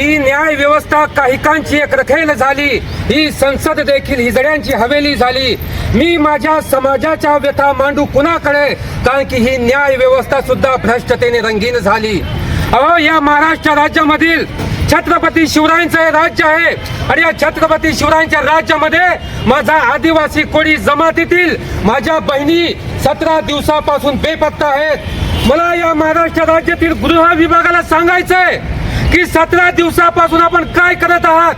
न्याय व्यवस्था काहिकांची एक रखेल झाली ही संसद देखील हिजड्यांची हवेली झाली. मी माझ्या समाजाच्या व्यथा मांडू कुणाकडे? कारण की ही न्याय व्यवस्था सुद्धा भ्रष्टतेने रंगीन झाली. अहो या महाराष्ट्र राज्यामधील छत्रपती शिवरायांचं हे राज्य आहे. आणि या छत्रपती शिवरायांच्या राज्यामध्ये माझा आदिवासी कोळी जमातीतील माझ्या बहिणी सतरा दिवसापासून बेपत्ता आहेत. मला या महाराष्ट्र राज्यातील गृह विभागाला सांगायचंय. की सतरा दिवसापासून आपण काय करत आहात?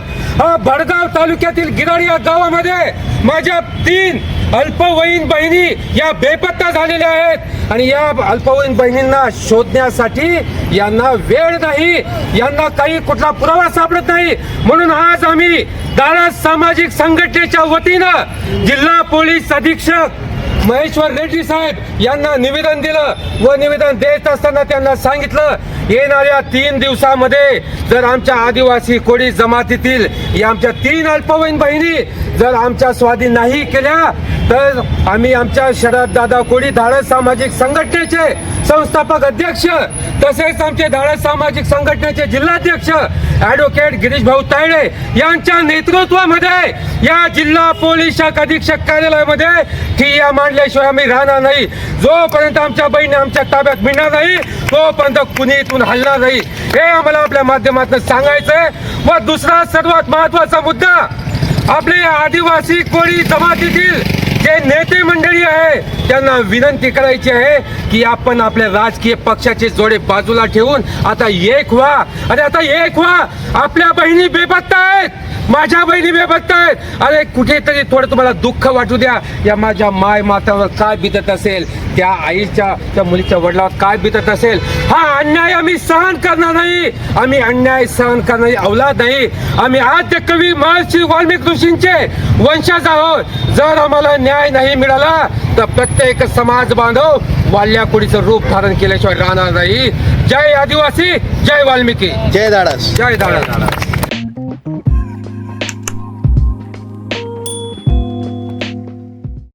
भडगाव तालुक्यातील गिराड या गावामध्ये माझ्या तीन अल्पवयीन बहिणी या बेपत्ता झालेल्या आहेत. आणि या अल्पवयीन बहिणींना शोधण्यासाठी यांना वेळ नाही. यांना काही कुठला पुरावा सापडत नाही. म्हणून आज आम्ही दारा सामाजिक संघटनेच्या वतीनं जिल्हा पोलीस अधीक्षक महेश्वर रेड्डी साहेब यांना निवेदन दिलं व निवेदन देत असताना त्यांना सांगितलं येणाऱ्या तीन दिवसामध्ये जर आमच्या आदिवासी कोळी जमातीतील या आमच्या तीन अल्पवयीन बहिणी जर आमच्या स्वाधीन नाही केल्या तर आम्ही आमच्या शरद दादा कोळी धाडस सामाजिक संघटनेचे संस्थापक अध्यक्ष तसेच आमचे धाडस सामाजिक संघटनेचे जिल्हाध्यक्ष ऍडव्होकेट गिरीश भाऊ तायडे यांच्या नेतृत्वामध्ये या जिल्हा पोलीस शाखा अधीक्षक कार्यालयामध्ये ठिय्या मांडल्याशिवाय आम्ही राहणार नाही. जोपर्यंत आमच्या बहिणी आमच्या ताब्यात मिळणार नाही तोपर्यंत कुणी इथून हलणार नाही. हे आम्हाला आपल्या माध्यमातून सांगायचंय. व दुसरा सर्वात महत्त्वाचा मुद्दा आपले आदिवासी कोळी जमातीतील जे नेते मंडळी आहे त्यांना विनंती करायची आहे की आपण आपल्या राजकीय पक्षाचे जोडे बाजूला ठेवून आता एक व्हा. अरे आता एक व्हा. आपल्या बहिणी बेपत्ता आहेत. माझ्या बहिणी बेपत्ता आहेत अरे कुठेतरी थोडं तुम्हाला दुःख वाटू द्या. या माझ्या माय मातावर काय बितत असेल? त्या आईच्या त्या मुलीच्या वडिलावर काय बितत असेल? हा अन्याय आम्ही सहन करणार नाही. आम्ही अन्याय सहन करणारी अवलाद नाही. आम्ही आद्य कवी महर्षी वाल्मिक ऋषींचे वंशज आहोत. जर आम्हाला न्याय नाही मिळाला तर प्रत्येक समाज बांधव वाल्या कुडीचं रूप धारण केल्याशिवाय राहणार नाही. जय आदिवासी जय वाल्मिकी. जय दाडास. जय दादा